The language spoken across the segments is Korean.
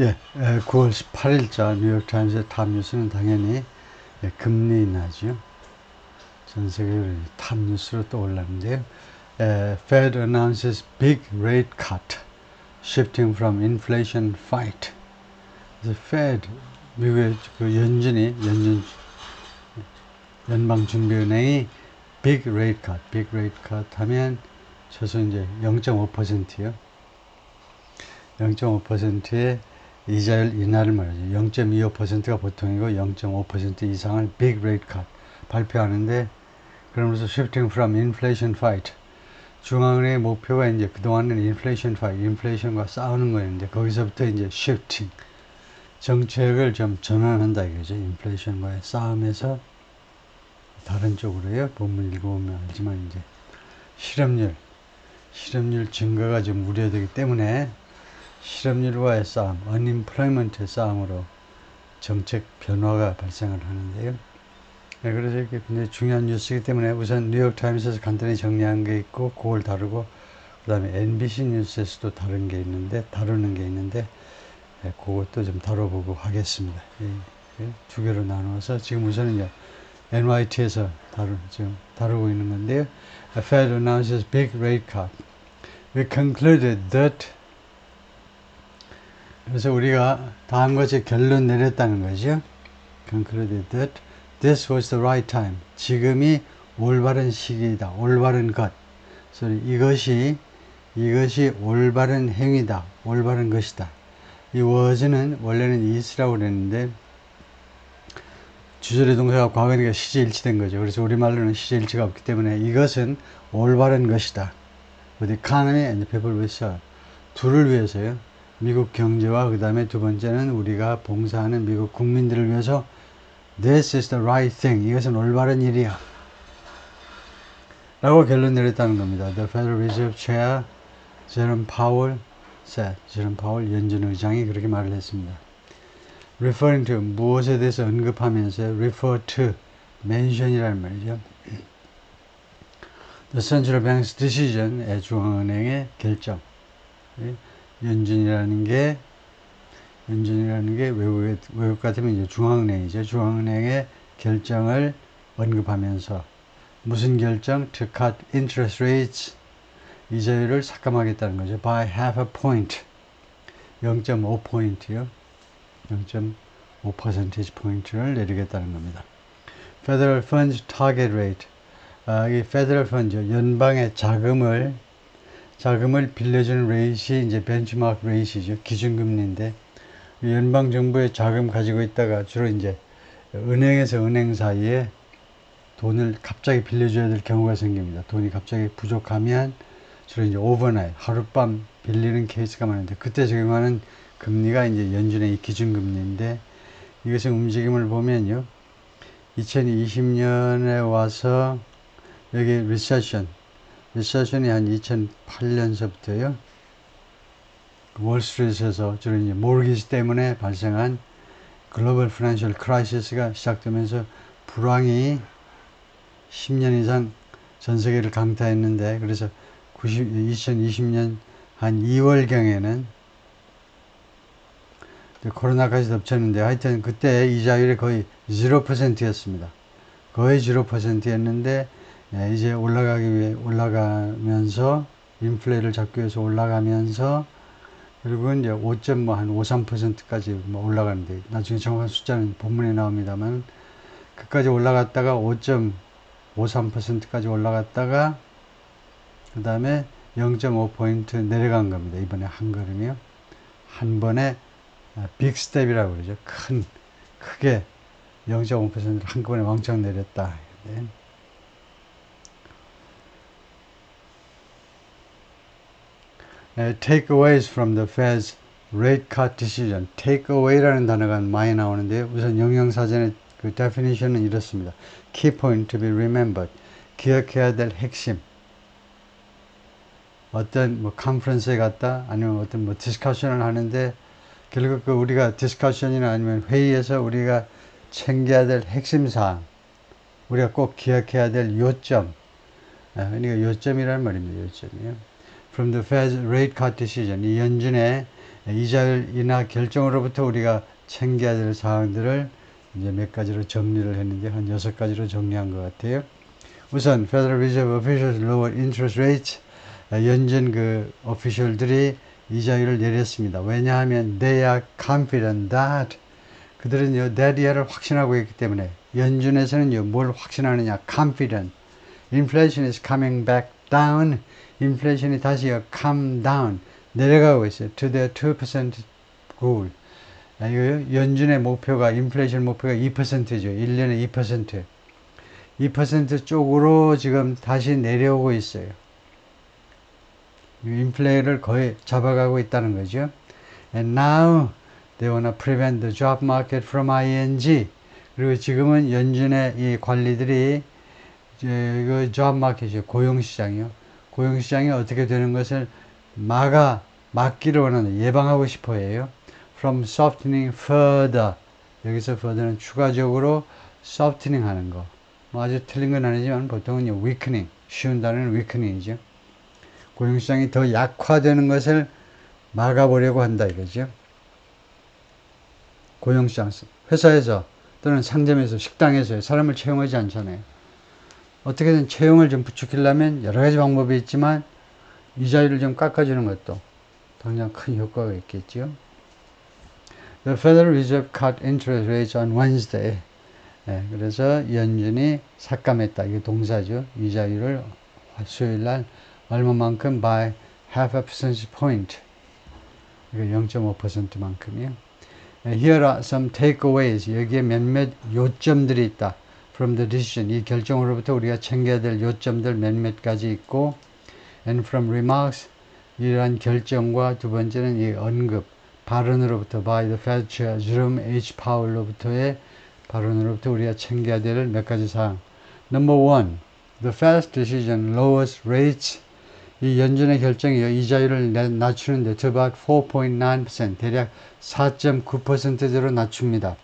예, 9월 18일자 뉴욕타임스의 탑뉴스는 당연히 예, 금리 인하죠. 전 세계를 탑뉴스로 떠올랐는데요. Fed announces big rate cut, shifting from inflation fight. 그래서 Fed, 미국의 그 연준이, 연준, 연방준비은행이 big rate cut, big rate cut 하면 최소 이제 0.5%요. 0.5%의 이자율 인하를 말하죠. 0.25%가 보통이고 0.5% 이상을 big rate cut 발표하는데 그러면서 shifting from inflation fight 중앙은행의 목표가 이제 그동안은 inflation fight, 인플레이션과 싸우는 거였는데 거기서부터 이제 shifting 정책을 좀 전환한다 이거죠. 인플레이션과의 싸움에서 다른 쪽으로요. 본문 읽어보면 알지만 이제 실업률, 실업률 증가가 좀 우려되기 때문에 실업률과의 싸움, unemployment의 싸움으로 정책 변화가 발생을 하는데요. 네, 그래서 이렇게 굉장히 중요한 뉴스이기 때문에 우선 뉴욕타임스에서 간단히 정리한 게 있고 그걸 다루고 그 다음에 NBC 뉴스에서도 다른 게 있는데 다루는 게 있는데 네, 그것도 좀 다뤄보고 하겠습니다. 예, 예, 두 개로 나누어서 지금 우선은요 NYT에서 다루, 지금 다루고 있는 건데요. A Fed announces big rate cut. We concluded that 그래서 우리가 다음 것이 결론 내렸다는 거죠. concluded that this was the right time. 지금이 올바른 시기이다. 올바른 것. 그래서 이것이 이것이 올바른 행위다. 올바른 것이다. 이 was는 원래는 is라고 그랬는데 주절의 동사가 과거니까 시제일치된 거죠. 그래서 우리말로는 시제일치가 없기 때문에 이것은 올바른 것이다. 어디 economy and people with 둘을 위해서요. 미국 경제와 그 다음에 두 번째는 우리가 봉사하는 미국 국민들을 위해서 This is the right thing. 이것은 올바른 일이야. 라고 결론 내렸다는 겁니다. The Federal Reserve Chair 제롬 파월 said. 제롬 파월 연준 의장이 그렇게 말을 했습니다. referring to 무엇에 대해서 언급하면서 refer to mention이라는 말이죠. The Central Bank's decision, 중앙은행의 결정. 연준이라는 게 연준이라는 게 외국 외국 같으면 이제 중앙은행이죠. 중앙은행의 결정을 언급하면서 무슨 결정? To cut interest rates 이자율을 삭감하겠다는 거죠. By half a point 0.5 포인트요. 0.5 퍼센티지 포인트를 내리겠다는 겁니다. Federal Funds Target Rate 아, 이 Federal Funds 연방의 자금을 자금을 빌려주는 레이시 이제 벤치마크 레이시죠. 기준금리인데 연방 정부의 자금 가지고 있다가 주로 이제 은행에서 은행 사이에 돈을 갑자기 빌려줘야 될 경우가 생깁니다. 돈이 갑자기 부족하면 주로 이제 오버나잇 하룻밤 빌리는 케이스가 많은데 그때 적용하는 금리가 이제 연준의 기준금리인데 이것의 움직임을 보면요. 2020년에 와서 여기 리세션 리 세션이 한 2008년서부터요. 월스트리트에서 주로 이제 모르기지 때문에 발생한 글로벌 피난셜 크라이시스가 시작되면서 불황이 10년 이상 전 세계를 강타했는데 그래서 90, 2020년 한 2월경에는 코로나까지 덮쳤는데 하여튼 그때 이자율이 거의 0%였습니다. 거의 0%였는데 네, 이제 올라가기 위해 올라가면서 인플레를 잡기 위해서 올라가면서 그리고 이제 5.한 뭐 5, 3%까지 뭐 올라가는데 나중에 정확한 숫자는 본문에 나옵니다만 그까지 올라갔다가 5.53%까지 올라갔다가 그 다음에 0.5포인트 내려간 겁니다. 이번에 한 걸음이요. 한 번에 빅스텝이라고 그러죠. 큰, 크게 0.5%를 한꺼번에 왕창 내렸다. Takeaways from the Fed's rate cut decision. takeaway라는 단어가 많이 나오는데요. 우선 영영사전의 그 definition은 이렇습니다. key point to be remembered. 기억해야 될 핵심. 어떤 뭐 컨퍼런스에 갔다 아니면 어떤 뭐 디스커션을 하는데 결국 그 우리가 디스커션이나 아니면 회의에서 우리가 챙겨야 될 핵심 사항 우리가 꼭 기억해야 될 요점 그러니까 요점이라는 말입니다. 요점이요. From the Fed's rate cut decision. 이 연준의 이자율 인하 결정으로부터 우리가 챙겨야 될 사항들을 이제 몇 가지로 정리를 했는데 한 여섯 가지로 정리한 것 같아요. 우선 Federal Reserve officials lower interest rates 연준 그 오피셜들이 이자율을 내렸습니다. 왜냐하면 they are confident that 그들은 요 that 를 확신하고 있기 때문에 연준에서는 요 뭘 확신하느냐 confident inflation is coming back down 인플레이션이 다시요 come down 내려가고 있어요. To the 2% goal. 아, 이거 연준의 목표가 인플레이션 목표가 2%죠. 1년에 2% 2% 쪽으로 지금 다시 내려오고 있어요. 인플레이를 거의 잡아가고 있다는 거죠. And now they wanna prevent the job market from ing 그리고 지금은 연준의 이 관리들이 이거 job market이죠. 고용 시장이요 고용시장이 어떻게 되는 것을 막아 막기를 원하는 예방하고 싶어 해요 from softening further 여기서 further는 추가적으로 softening 하는 거. 뭐 아주 틀린 건 아니지만 보통은 weakening 쉬운 단어는 weakening이죠. 고용시장이 더 약화되는 것을 막아보려고 한다 이거죠. 고용시장 회사에서 또는 상점에서 식당에서 사람을 채용하지 않잖아요. 어떻게든 채용을 좀 부추기려면 여러 가지 방법이 있지만 이자율을 좀 깎아주는 것도 당장 큰 효과가 있겠죠. The Federal Reserve cut interest rates on Wednesday. 예, 그래서 연준이 삭감했다. 이게 동사죠. 이자율을 수요일 날 얼마만큼 by half a percentage point. 이거 0.5%만큼이요. Here are some takeaways. 여기에 몇몇 요점들이 있다. From the decision. 이 결정으로부터 우리가 챙겨야 될 요점들 몇몇 가지 있고 and from remarks. 이러한 결정과 두 번째는 이 언급. 발언으로부터 by the Fed Chair Jerome H. Powell로부터의 발언으로부터 우리가 챙겨야 될 몇 가지 사항. Number one, the Fed's decision lowers rates. 이 연준의 결정이 이자율을 낮추는데 to about 4.9% 대략 4.9%대로 낮춥니다.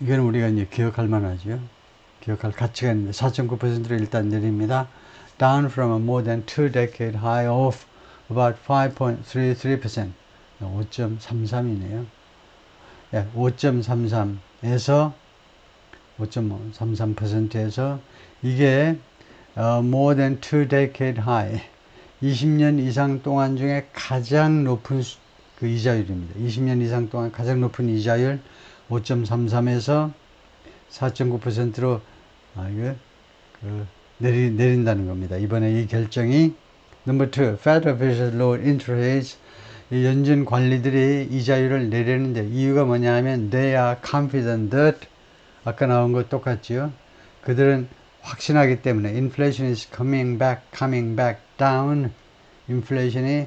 이건 우리가 이제 기억할 만하죠. 기억할 가치가 있는데 4.9%로 일단 내립니다. Down from a more than two decade high of about 5.33%. 5.33이네요. 예, 5.33에서 5.33%에서 이게 어, more than two decade high 20년 이상 동안 중에 가장 높은 수, 그 이자율입니다. 20년 이상 동안 가장 높은 이자율 5.33에서 4.9%로 아, 이거 그 내리, 내린다는 겁니다. 이번에 이 결정이 number two, Fed officials lower interest rates 이 연준 관리들이 이자율을 내리는데 이유가 뭐냐 하면 they are confident that 아까 나온 거 똑같지요. 그들은 확신하기 때문에 inflation is coming back, coming back down. 인플레이션이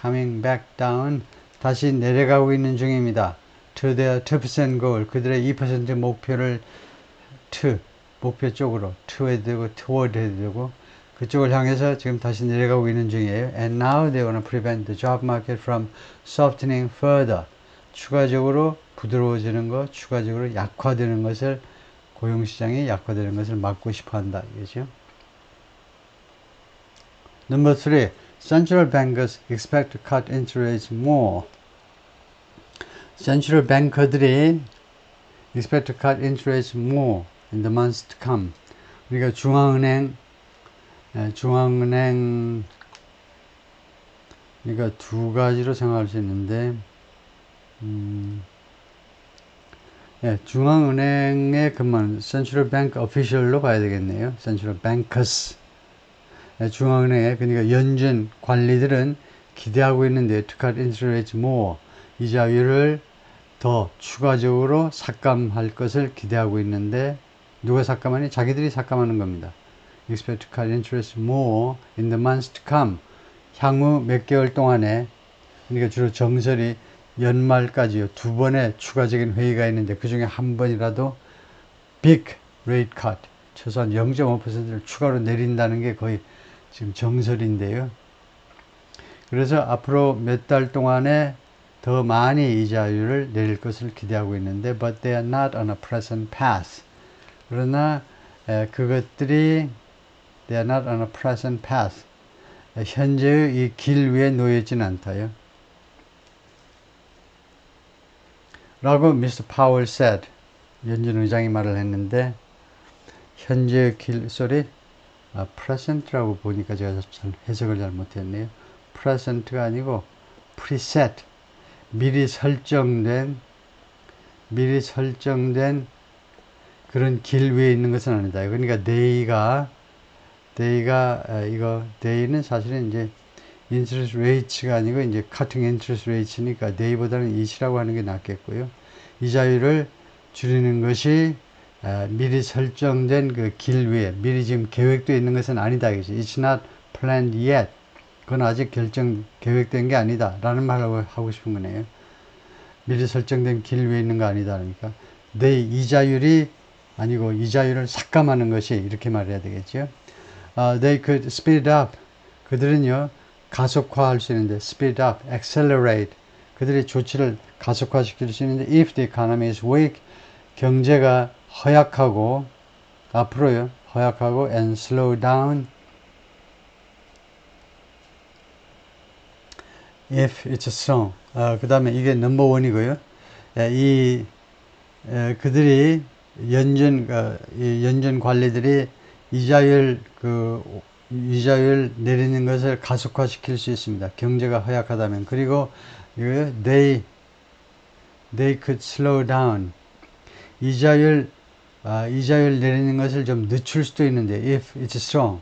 coming back down 다시 내려가고 있는 중입니다. To their 2% goal 그들의 2% 목표를 to 목표 쪽으로 to에 되고 toward 해도 되고 그쪽을 향해서 지금 다시 내려가고 있는 중이에요. And now they want to prevent the job market from softening further. 추가적으로 부드러워지는 것, 추가적으로 약화되는 것을 고용시장이 약화되는 것을 막고 싶어 한다. 이거죠. Number three, central bankers expect to cut interest rates more. Central banker들이 expect to cut interest more in the months to come. 우리가 중앙은행 예, 중앙은행 그러니까 두 가지로 생각할 수 있는데 음, 예, 중앙은행에 근무하는 Central Bank Official로 봐야 되겠네요. Central Bankers 예, 중앙은행에 그러니까 연준 관리들은 기대하고 있는데 to cut interest more 이자율을 더 추가적으로 삭감할 것을 기대하고 있는데 누가 삭감하니? 자기들이 삭감하는 겁니다. expect to cut interest more in the months to come. 향후 몇 개월 동안에 그러니까 주로 정설이 연말까지요 두 번의 추가적인 회의가 있는데 그 중에 한 번이라도 big rate cut 최소한 0.5%를 추가로 내린다는 게 거의 지금 정설인데요. 그래서 앞으로 몇 달 동안에 더 많이 이자율을 내릴 것을 기대하고 있는데 but they are not on a present path. 그러나 에, 그것들이 They are not on a present path. 현재의 이 길 위에 놓여 있지는 않다요. 라고 미스터 파월 said. 연준 의장이 말을 했는데 현재의 길 소리 아, present라고 보니까 제가 잘 해석을 잘 못했네요. present가 아니고 preset 미리 설정된 미리 설정된 그런 길 위에 있는 것은 아니다. 그러니까 day가 day가 아, 이거 day는 사실은 이제 interest rates가 아니고 이제 cutting interest rates니까 day보다는 it이라고 하는 게 낫겠고요. 이자율을 줄이는 것이 아, 미리 설정된 그 길 위에 미리 지금 계획되어 있는 것은 아니다. 이것이 It's not planned yet. 그건 아직 결정 계획된 게 아니다. 라는 말을 하고 싶은 거네요. 미리 설정된 길 위에 있는 거 아니다. 그러니까 내 이자율이 아니고 이자율을 삭감하는 것이 이렇게 말해야 되겠죠. 아, they could speed up. 그들은요 가속화할 수 있는데 speed up, accelerate. 그들이 조치를 가속화시킬 수 있는데 if the economy is weak, 경제가 허약하고 앞으로요 허약하고 and slow down if it's strong. 어, 그 다음에 이게 넘버 원이고요. 예, 이 에, 그들이 연준 어, 이 연준 관리들이 이자율 그 이자율 내리는 것을 가속화시킬 수 있습니다. 경제가 허약하다면 그리고 이거 they they could slow down 이자율 아, 이자율 내리는 것을 좀 늦출 수도 있는데 if it's strong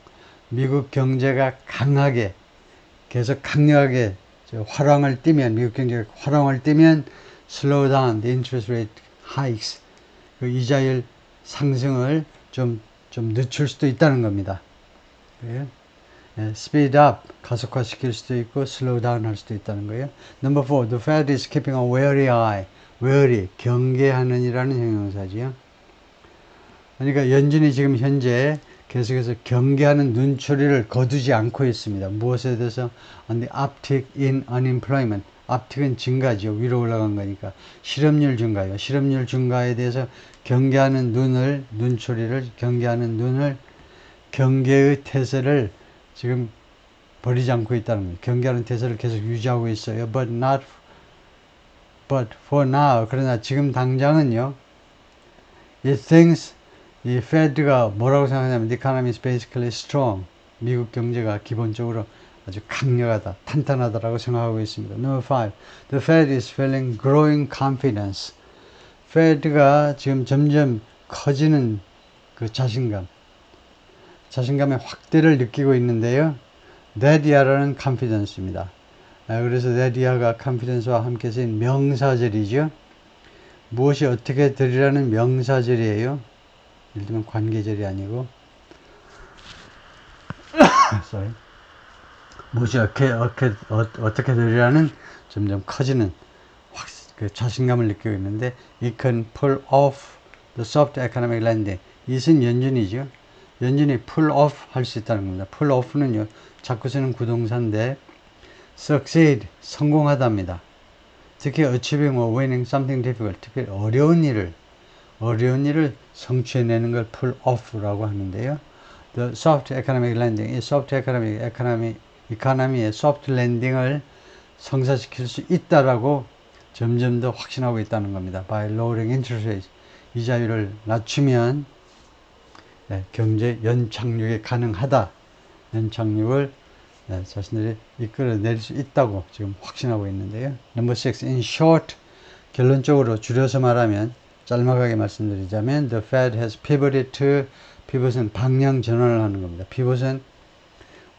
미국 경제가 강하게 계속 강력하게 저 화랑을 띠면 미국 경제가 화랑을 띠면 slow down the interest rate hikes 그 이자율 상승을 좀 좀 늦출 수도 있다는 겁니다. 그래요? 예, speed up 가속화시킬 수도 있고 slow down 할 수도 있다는 거예요. Number four, the Fed is keeping a wary eye. wary 경계하는이라는 형용사지요. 그러니까 연준이 지금 현재 계속해서 경계하는 눈초리를 거두지 않고 있습니다. 무엇에 대해서 on the uptick in unemployment. uptick은 증가죠. 위로 올라간 거니까 실업률 증가요. 실업률 증가에 대해서 경계하는 눈을 눈초리를 경계하는 눈을 경계의 태세를 지금 버리지 않고 있다는 거예요. 경계하는 태세를 계속 유지하고 있어요. But not, but for now. 그러나 지금 당장은요. It thinks 이 Fed가 뭐라고 생각하냐면 economy is basically strong. 미국 경제가 기본적으로 아주 강력하다, 탄탄하다라고 생각하고 있습니다. Number five, the Fed is feeling growing confidence. Fed가 지금 점점 커지는 그 자신감, 자신감의 확대를 느끼고 있는데요. Confidence입니다. 아, 그래서 year가 confidence와 함께 쓰인 명사절이죠. 무엇이 어떻게 되리라는 명사절이에요. 예를 들면 관계절이 아니고 sorry. 무엇이 어떻게, 어떻게, 어떻게 되리라는 점점 커지는 확, 그 자신감을 느끼고 있는데 it can pull off the soft economic landing. 이것은 연준이죠. 연준이 pull off 할 수 있다는 겁니다. pull off는요, 자꾸 쓰는 구동사인데 succeed, 성공하답니다. 특히 achieving or winning something difficult, 특히 어려운 일을, 어려운 일을 성취해내는 걸 pull off라고 하는데요. The soft economic landing, 이 soft economic, economic 이카나미의 소프트 랜딩을 성사시킬 수 있다라고 점점 더 확신하고 있다는 겁니다. By lowering interest rates. 이자율을 낮추면 네, 경제 연착륙이 가능하다. 연착륙을 네, 자신들이 이끌어낼 수 있다고 지금 확신하고 있는데요. Number six, in short, 결론적으로 줄여서 말하면 짤막하게 말씀드리자면 the Fed has pivoted to pivot은 방향 전환을 하는 겁니다. pivot은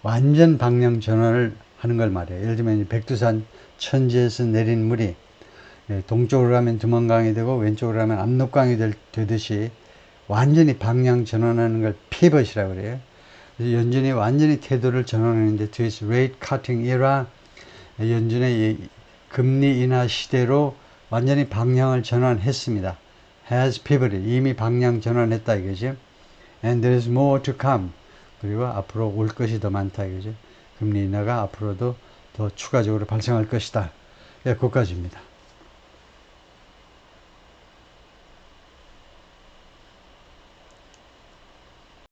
완전 방향 전환을 하는 걸 말해요. 예를 들면 백두산 천지에서 내린 물이 예, 동쪽으로 가면 두만강이 되고 왼쪽으로 가면 압록강이 될, 되듯이 완전히 방향 전환하는 걸 피벗이라고 그래요. 연준이 완전히 태도를 전환하는데 to its rate cutting era 연준의 금리 인하 시대로 완전히 방향을 전환했습니다. Has pivoted 이미 방향 전환했다 이거죠. And there is more to come. 그리고 앞으로 올 것이 더 많다 이거죠. 금리 인하가 앞으로도 더 추가적으로 발생할 것이다. 예, 거기까지입니다.